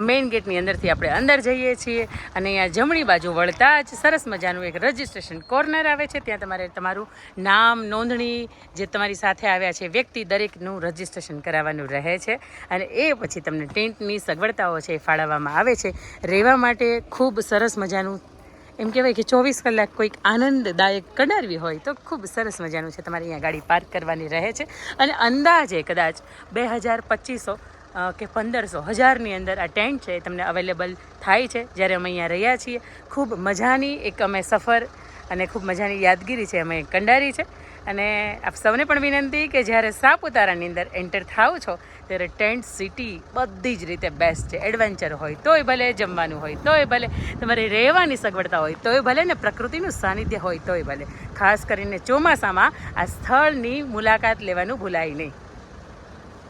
Main ગેટની અંદરથી આપણે અંદર જઈએ છીએ અને અહીંયા જમણી બાજુ વળતા જ સરસ મજાનું એક રજિસ્ટ્રેશન કોર્નર આવે છે. ત્યાં તમારે તમારું નામ, નોંધણી જે તમારી સાથે આવ્યા છે, વ્યક્તિ દરેકનું રજિસ્ટ્રેશન કરાવવાનું રહે છે. અને એ પછી તમને ટેન્ટની સગવડતાઓ છે એ ફાળવવામાં આવે છે. રહેવા માટે ખૂબ સરસ મજાનું, એમ કહેવાય કે ચોવીસ કલાક કોઈક આનંદદાયક કઢારવી હોય તો ખૂબ સરસ મજાનું છે. તમારે અહીંયા ગાડી પાર્ક કરવાની રહે છે. અને અંદાજે કદાચ બે હજાર પચીસો કે પંદરસો હજારની અંદર આ ટેન્ટ છે એ તમને અવેલેબલ થાય છે. જ્યારે અમે અહીંયા રહ્યા છીએ, ખૂબ મજાની એક અમે સફર અને ખૂબ મજાની યાદગીરી છે અમે કંડારી છે. અને આપ સૌને પણ વિનંતી કે જ્યારે સાપુતારાની અંદર એન્ટર થાવ છો, ત્યારે ટેન્ટ સિટી બધી જ રીતે બેસ્ટ છે. એડવેન્ચર હોય તોય ભલે, જમવાનું હોય તોય ભલે, તમારે રહેવાની સગવડતા હોય તોય ભલે ને પ્રકૃતિનું સાનિધ્ય હોય તોય ભલે. ખાસ કરીને ચોમાસામાં આ સ્થળની મુલાકાત લેવાનું ભૂલાય નહીં.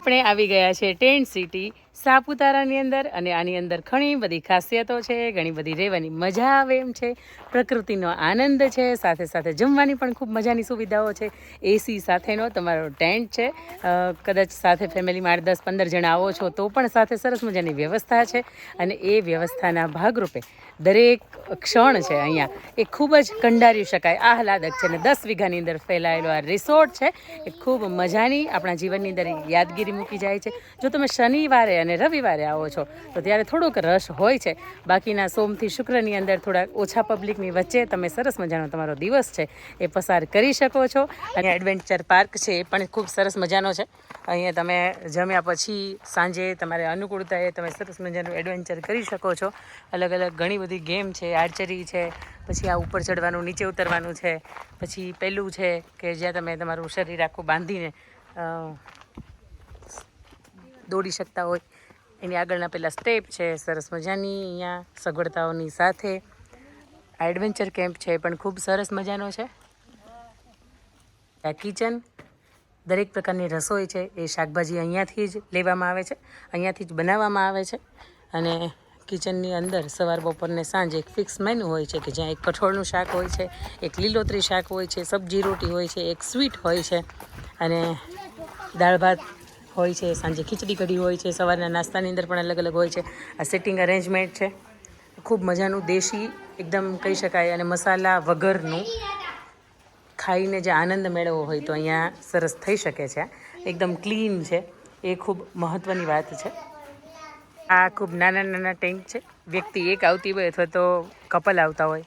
આપણે આવી ગયા છે ટેન્ટ સિટી, સાપુતારાની અંદર અને આની અંદર ઘણી બધી ખાસિયતો છે, ઘણી બધી રહેવાની મજા આવે એમ છે. પ્રકૃતિનો આનંદ છે, સાથે સાથે જમવાની પણ ખૂબ મજાની સુવિધાઓ છે. એસી સાથેનો તમારો ટેન્ટ છે. કદાચ સાથે ફેમિલીમાં આઠ દસ પંદર જણા આવો છો તો પણ સાથે સરસ મજાની વ્યવસ્થા છે અને એ વ્યવસ્થાના ભાગરૂપે દરેક ક્ષણ છે અહીંયા એ ખૂબ જ કંડારી શકાય, આહલાદક છે અને દસ વીઘાની અંદર ફેલાયેલો આ રિસોર્ટ છે એ ખૂબ મજાની આપણા જીવનની અંદર યાદગીરી મૂકી જાય છે. જો તમે શનિવારે અને રવિવારે આવો છો તો ત્યારે થોડોક રશ હોય છે. બાકીના સોમથી શુક્રની અંદર થોડાક ઓછા પબ્લિકની વચ્ચે તમે સરસ મજાનો તમારો દિવસ છે એ પસાર કરી શકો છો. અને એડવેન્ચર પાર્ક છે એ પણ ખૂબ સરસ મજાનો છે. અહીંયા તમે જમ્યા પછી સાંજે તમારે અનુકૂળતાએ તમે સરસ મજાનું એડવેન્ચર કરી શકો છો. અલગ અલગ ઘણી બધી ગેમ છે આર્ચરી છે પછી આ ઉપર ચડવાનું નીચે ઉતરવાનું છે પછી પહેલું છે કે જ્યાં તમે તમારું શરીર આખું બાંધીને દોડી શકતા હોય. એની આગળના પહેલાં સ્ટેપ છે સરસ મજાની અહીંયા સગવડતાઓની સાથે. આ એડવેન્ચર કેમ્પ છે, પણ ખૂબ સરસ મજાનો છે. આ કિચન, દરેક પ્રકારની રસોઈ છે, એ શાકભાજી અહીંયાથી જ લેવામાં આવે છે, અહીંયાથી જ બનાવવામાં આવે છે. અને કિચનની અંદર સવાર બપોરને સાંજે એક ફિક્સ મેનુ હોય છે કે જ્યાં એક કઠોળનું શાક હોય છે, એક લીલોતરી શાક હોય છે, સબ્જી રોટી હોય છે, એક સ્વીટ હોય છે, અને દાળ ભાત હોય છે, સાંજે ખીચડી કઢી હોય છે, સવારના નાસ્તાની અંદર પણ અલગ અલગ હોય છે. આ સિટિંગ અરેન્જમેન્ટ છે. ખૂબ મજાનું દેશી એકદમ કહી શકાય અને મસાલા વગરનું ખાઈને જે આનંદ મેળવવો હોય તો અહીંયા સરસ થઈ શકે છે. એકદમ ક્લીન છે. એ ખૂબ મહત્ત્વની વાત છે. આ ખૂબ નાના નાના ટેન્ક છે. વ્યક્તિ એક આવતી હોય અથવા તો કપલ આવતા હોય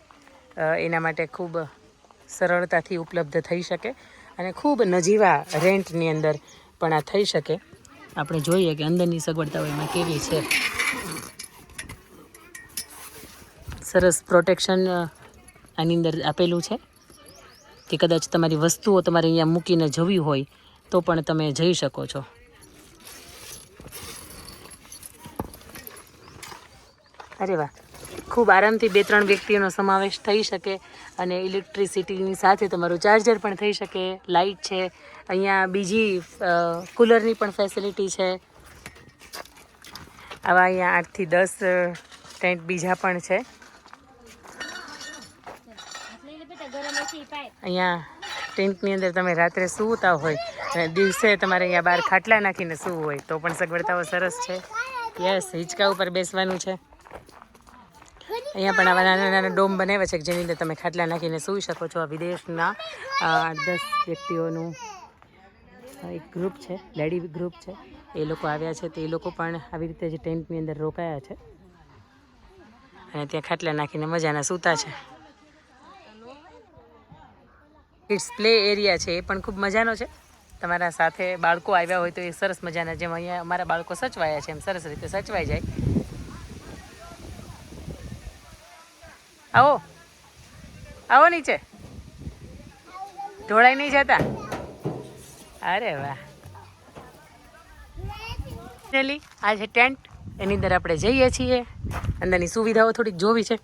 એના માટે ખૂબ સરળતાથી ઉપલબ્ધ થઈ શકે અને ખૂબ નજીવા રેન્ટની અંદર પણ આ થઈ શકે. આપણે જોઈએ કે અંદરની સગવડતાઓ એમાં કેવી છે. સરસ પ્રોટેક્શન આની અંદર આપેલું છે કે કદાચ તમારી વસ્તુઓ તમારે અહીંયા મૂકીને જવી હોય તો પણ તમે જઈ શકો છો. અરે વાહ! ખૂબ આરામથી બે ત્રણ વ્યક્તિઓનો સમાવેશ થઈ શકે અને ઇલેક્ટ્રિસિટીની સાથે તમારું ચાર્જર પણ થઈ શકે લાઇટ છે, અહીંયા બીજી કુલરની પણ ફેસિલિટી છે. આવા અહીંયા આઠથી દસ ટેન્ટ બીજા પણ છે. અહીંયા ટેન્ટની અંદર તમે રાત્રે સૂતા હોય, અને દિવસે તમારે અહીંયા બહાર ખાટલા નાખીને સૂવું હોય, તો પણ સગવડતાઓ સરસ છે. યસ, હિંચકા ઉપર બેસવાનું છે. અહીંયા પણ આવા નાના નાના ડોમ બનાવ્યા છે જેની અંદર તમે ખાટલા નાખીને સૂઈ શકો છો આ વિદેશના આઠ દસ વ્યક્તિઓનું એક ગ્રુપ છે લેડી ગ્રુપ છે. એ લોકો આવ્યા છે, તો એ લોકો પણ આવી રીતે જ ટેન્ટની અંદર રોકાયા છે. અને ત્યાં ખાટલા નાખીને મજાના સૂતા છે. કિડ્સ પ્લે એરિયા છે, એ પણ ખૂબ મજાનો છે. તમારા સાથે બાળકો આવ્યા હોય તો એ સરસ મજાના, જેમ અહીંયા અમારા બાળકો સચવાયા છે, એમ સરસ રીતે સચવાઈ જાય. આવો. આવો નીચે. ઢોળાઈ નહીં જતા? અરે વાહ. આ છે ટેન્ટ. એની અંદર આપણે જઈએ છીએ. અંદરની સુવિધાઓ થોડીક જોવી છે.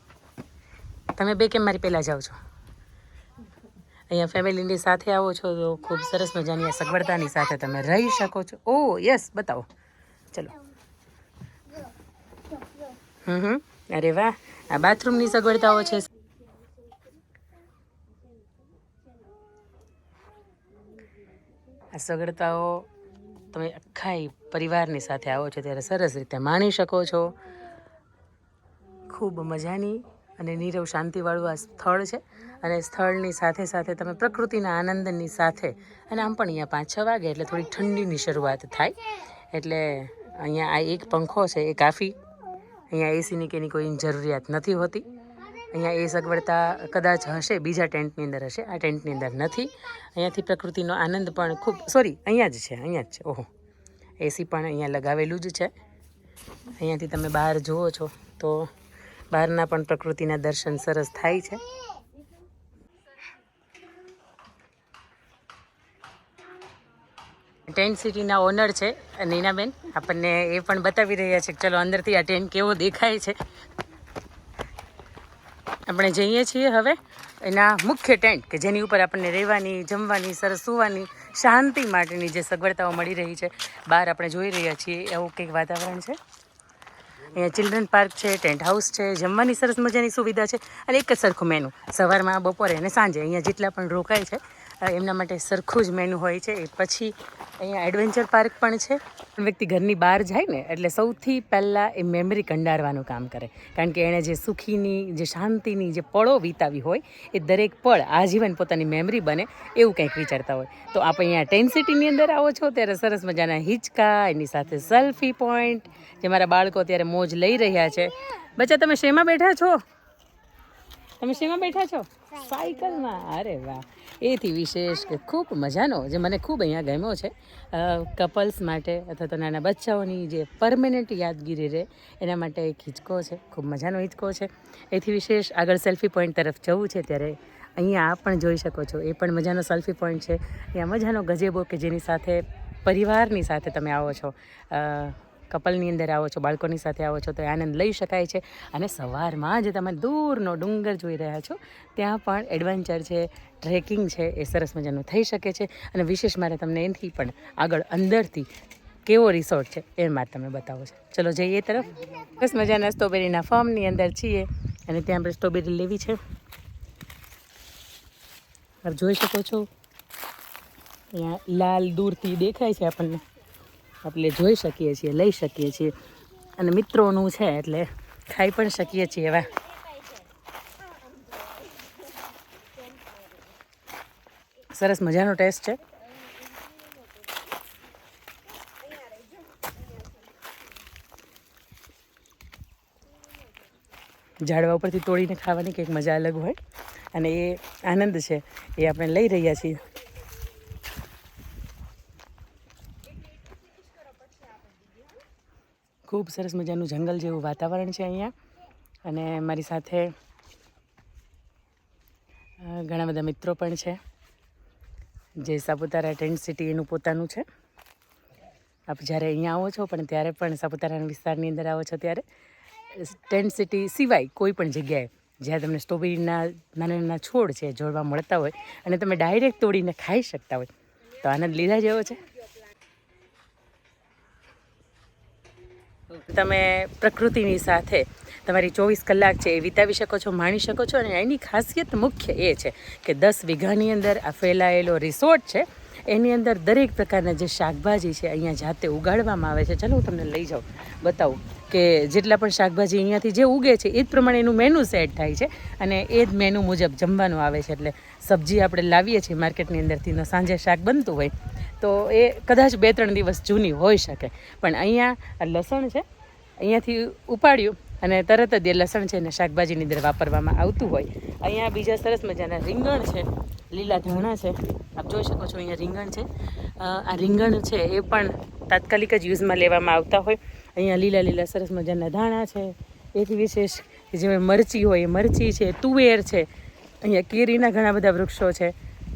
તમે બે કેમ મારી પહેલાં જાઓ છો? અહીંયા ફેમિલીની સાથે આવો છો તો ખૂબ સરસ મજાની સગવડતાની સાથે તમે રહી શકો છો. ઓ, યસ, બતાવો. ચલો. હમ હમ. અરે વાહ, આ બાથરૂમની સગવડતાઓ છે. આ સગવડતાઓ તમે આખા પરિવારની સાથે આવો છો ત્યારે સરસ રીતે માણી શકો છો. ખૂબ મજાની અને નીરવ શાંતિવાળું આ સ્થળ છે. અને સ્થળની સાથે સાથે તમે પ્રકૃતિના આનંદની સાથે, અને આમ પણ અહીંયા પાંચ છ વાગે એટલે થોડી ઠંડીની શરૂઆત થાય. એટલે અહીંયા આ એક પંખો છે, એ કાફી. અહીંયા એસીની કે એની કોઈ જરૂરિયાત નથી હોતી. અહીંયા એ સગવડતા કદાચ હશે, બીજા ટેન્ટની અંદર હશે, આ ટેન્ટની અંદર નથી. અહીંયાથી પ્રકૃતિનો આનંદ પણ ખૂબ, સોરી, અહીંયા જ છે, અહીંયા જ છે, ઓહો. એસી પણ અહીંયા લગાવેલું જ છે. અહીંયાથી તમે બહાર જુઓ છો તો બહારના પણ પ્રકૃતિના દર્શન સરસ થાય છે. ટેન્ટ સિટીના ઓનર છે, નીનાબેન. આપણને એ પણ બતાવી રહ્યા છે ચલો અંદરથી આ ટેન્ટ કેવો દેખાય છે. આપણે જઈએ છીએ હવે એના મુખ્ય ટેન્ટ કે જેની ઉપર આપણને રહેવાની, જમવાની, સરસ સુવાની, શાંતિ માટેની જે સગવડતાઓ મળી રહી છે. બહાર આપણે જોઈ રહ્યા છીએ એવું કંઈક વાતાવરણ છે. અહીંયા ચિલ્ડ્રન પાર્ક છે ટેન્ટ હાઉસ છે, જમવાની સરસ મજાની સુવિધા છે. અને એક જ સરખું મેનુ સવારમાં, બપોરે અને સાંજે. અહીંયા જેટલા પણ રોકાય છે એમના માટે સરખું જ મેનુ હોય છે. એ પછી અહીંયા એડવેન્ચર પાર્ક પણ છે. વ્યક્તિ ઘરની બહાર જાય ને એટલે સૌથી પહેલાં એ મેમરી કંડારવાનું કામ કરે. કારણ કે એણે જે સુખીની જે શાંતિની જે પળો વિતાવી હોય એ દરેક પળ આજીવન પોતાની મેમરી બને એવું કંઈક વિચારતા હોય. તો આપ અહીંયા ટેન સિટીની અંદર આવો છો ત્યારે સરસ મજાના હિંચકા એની સાથે સેલ્ફી પોઈન્ટ જે મારા બાળકો અત્યારે મોજ લઈ રહ્યા છે. બચ્ચા તમે શેમાં બેઠા છો? તમે શેમાં બેઠા છો? સાયકલમાં? અરે વાહ. એથી વિશેષ કે ખૂબ મજાનો જે મને ખૂબ અહીંયા ગમ્યો છે કપલ્સ માટે અથવા તો નાના બચ્ચાઓની જે પરમેનન્ટ યાદગીરી રહે, એના માટે એક હિંચકો છે, ખૂબ મજાનો હિંચકો છે. એથી વિશેષ આગળ સેલ્ફી પોઈન્ટ તરફ જવું છે ત્યારે અહીંયા આપ પણ જોઈ શકો છો, એ પણ મજાનો સેલ્ફી પોઈન્ટ છે. અહીંયા મજાનો ગજેબો કે જેની સાથે પરિવારની સાથે તમે આવો છો. કપલની અંદર આવો છો, બાળકોની સાથે આવો છો, તો આનંદ લઈ શકાય છે. અને સવારમાં જે તમે દૂરનો ડુંગર જોઈ રહ્યા છો, ત્યાં પણ એડવેન્ચર છે ટ્રેકિંગ છે, એ સરસ મજાનું થઈ શકે છે. અને વિશેષ મારે તમને એનાથી પણ આગળ અંદરથી કેવો રિસોર્ટ છે, એ મારે તમને બતાવો છે. ચલો જઈએ તરફ. બસ મજાના સ્ટ્રોબેરીના ફાર્મની અંદર છીએ. અને ત્યાં આપણે સ્ટ્રોબેરી લેવી છે. આપ જોઈ શકો છો. અહીંયા લાલ દૂરથી દેખાય છે આપણને. આપણે જોઈ શકીએ છીએ, લઈ શકીએ છીએ. અને મિત્રોનું છે એટલે ખાઈ પણ શકીએ છીએ એવા. સરસ મજાનો ટેસ્ટ છે. ઝાડવા ઉપરથી તોડીને ખાવાની કંઈક મજા અલગ હોય. અને એ આનંદ છે, એ આપણે લઈ રહ્યા છીએ. ખૂબ સરસ મજાનું જંગલ જેવું વાતાવરણ છે અહીંયા. અને મારી સાથે ઘણા બધા મિત્રો પણ છે. જે સાપુતારા ટેન્ટ સિટી એનું પોતાનું છે. આપ જ્યારે અહીંયા આવો છો, પણ ત્યારે પણ સાપુતારાના વિસ્તારની અંદર આવો છો ત્યારે, ટેન્ટ સિટી સિવાય કોઈ પણ જગ્યાએ જ્યાં તમને સ્ટ્રોબેરીના નાના નાના છોડ છે, જોડવા મળતા હોય અને તમે ડાયરેક્ટ તોડીને ખાઈ શકતા હોય, તો આનંદ લીધા જેવો છે. તમે પ્રકૃતિની સાથે તમારી ચોવીસ કલાક છે એ વિતાવી શકો છો, માણી શકો છો અને એની ખાસિયત મુખ્ય એ છે કે દસ વીઘાની અંદર આ ફેલાયેલો રિસોર્ટ છે, એની અંદર દરેક પ્રકારના જે શાકભાજી છે અહીંયા જાતે ઉગાડવામાં આવે છે. ચાલો હું તમને લઈ જાઉં, બતાવું કે જેટલા પણ શાકભાજી અહીંયાથી જે ઉગે છે એ જ પ્રમાણે એનું મેનુ સેટ થાય છે અને એ જ મેનુ મુજબ જમવાનું આવે છે. એટલે સબ્જી આપણે લાવીએ છીએ, માર્કેટની અંદરથી સાંજે શાક બનતું હોય તો એ કદાચ બે ત્રણ દિવસ જૂની હોઈ શકે. પણ અહીંયા લસણ છે, અહીંયાથી ઉપાડ્યું અને તરત જ એ લસણ છે ને શાકભાજીની અંદર વાપરવામાં આવતું હોય. અહીંયા બીજા સરસ મજાના રીંગણ છે, લીલા ધાણા છે. આપ જોઈ શકો છો અહીંયા રીંગણ છે. આ રીંગણ છે એ પણ તાત્કાલિક જ યુઝમાં લેવામાં આવતા હોય. અહીંયા લીલા લીલા સરસ મજાના ધાણા છે. એથી વિશેષ જેમાં મરચી હોય મરચી છે, તુવેર છે. અહીંયા કેરીના ઘણા બધા વૃક્ષો છે.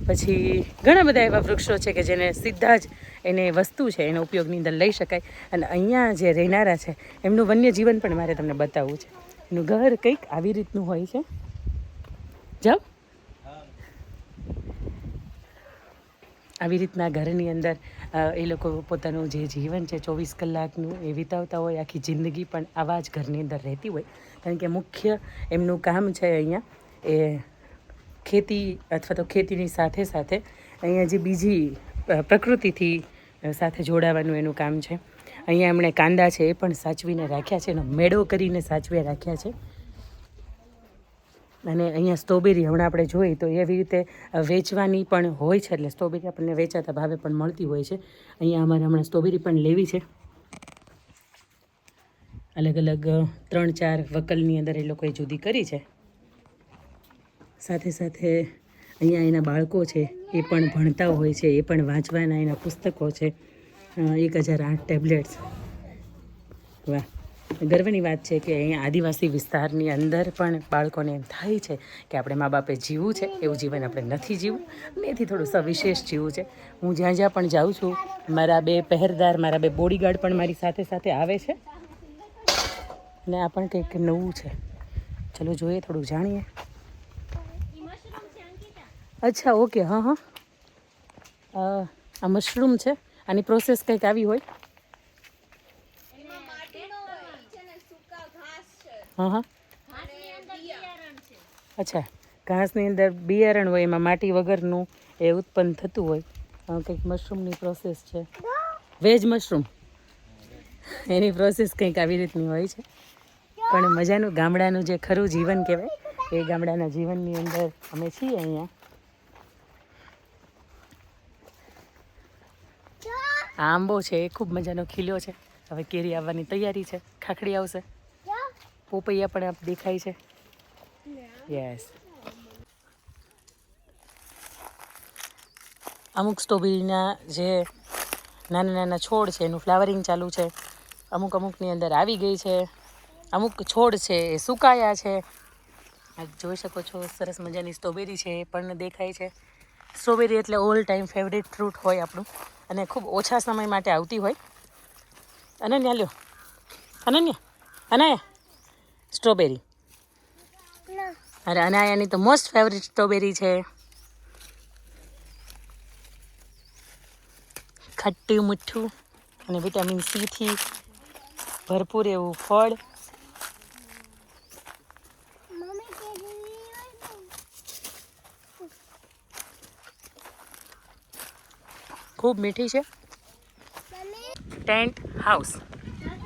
પછી ઘણા બધા એવા વૃક્ષો છે કે જેને સીધા જ એને વસ્તુ છે, એનો ઉપયોગની અંદર લઈ શકાય. અને અહીંયા જે રહેનારા છે, એમનું વન્ય જીવન પણ મારે તમને બતાવવું છે. એનું ઘર કંઈક આવી રીતનું હોય છે. જાઓ. આવી રીતના ઘરની અંદર એ લોકો પોતાનું જે જીવન છે, ચોવીસ કલાકનું એ વિતાવતા હોય, આખી જિંદગી પણ આવા જ ઘરની અંદર રહેતી હોય. કારણ કે મુખ્ય એમનું કામ છે અહીંયા એ ખેતી અથવા તો ખેતીની સાથે સાથે અહીંયા જે બીજી પ્રકૃતિથી સાથે જોડાવાનું એનું કામ છે. અહીંયા એમણે કાંદા છે એ પણ સાચવીને રાખ્યા છે એનો મેળો કરીને સાચવી રાખ્યા છે. અને અહીંયા સ્ટ્રોબેરી હમણાં આપણે જોઈએ તો એવી રીતે વેચવાની પણ હોય છે એટલે સ્ટ્રોબેરી આપણને વેચાતા ભાવે પણ મળતી હોય છે. અહીંયા અમારે હમણાં સ્ટ્રોબેરી પણ લેવી છે. અલગ અલગ ત્રણ ચાર વકલની અંદર એ લોકોએ જુદી કરી છે. સાથે સાથે અહીંયા એના બાળકો છે, એ પણ ભણતા હોય છે, એ પણ વાંચવાના એના પુસ્તકો છે. એક હજાર આઠ ટેબ્લેટ્સ. વાહ. ગર્વની વાત છે કે અહીંયા આદિવાસી વિસ્તારની અંદર પણ બાળકોને એમ થાય છે કે આપણે મા બાપે જીવવું છે, એવું જીવન આપણે નથી જીવવું. અને એથી થોડું સવિશેષ જીવવું છે. હું જ્યાં જ્યાં પણ જાઉં છું, મારા બે પહેરદાર, મારા બે બોડીગાર્ડ પણ મારી સાથે સાથે આવે છે. ને આ પણ કંઈક નવું છે. ચલો જોઈએ, થોડું જાણીએ. અચ્છા, ઓકે, હા હા. આ મશરૂમ છે. આની પ્રોસેસ કંઈક આવી હોય? હા હા. અચ્છા, ઘાસની અંદર બિયારણ હોય, એમાં માટી વગરનું એ ઉત્પન્ન થતું હોય. કંઈક મશરૂમની પ્રોસેસ છે. Veg mushroom. એની પ્રોસેસ કંઈક આવી રીતની હોય છે. પણ મજાનું ગામડાનું જે ખરું જીવન કહેવાય, એ ગામડાના જીવનની અંદર અમે છીએ અહીંયા. આ આંબો છે એ ખૂબ મજાનો ખીલ્યો છે. હવે કેરી આવવાની તૈયારી છે. ખાખડી આવશે. પોપૈયા પણ આપ દેખાય છે. યસ અમુક સ્ટ્રોબેરીના જે નાના નાના છોડ છે, એનું ફ્લાવરિંગ ચાલુ છે. અમુક અમુકની અંદર આવી ગઈ છે. અમુક છોડ છે, એ સુકાયા છે. જોઈ શકો છો, સરસ મજાની સ્ટ્રોબેરી છે, એ પણ દેખાય છે. સ્ટ્રોબેરી એટલે ઓલ ટાઈમ ફેવરેટ ફ્રૂટ હોય આપણું. અને ખૂબ ઓછા સમય માટે આવતી હોય. અનન્યા લ્યો. અનન્યા અનાયા સ્ટ્રોબેરી અરે અનાયાની તો મોસ્ટ ફેવરેટ સ્ટ્રોબેરી છે. ખટ્ટું મીઠું અને વિટામિન સીથી ભરપૂર એવું ફળ. ખૂબ મીઠી છે. Tent house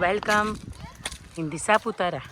welcome in the Saputara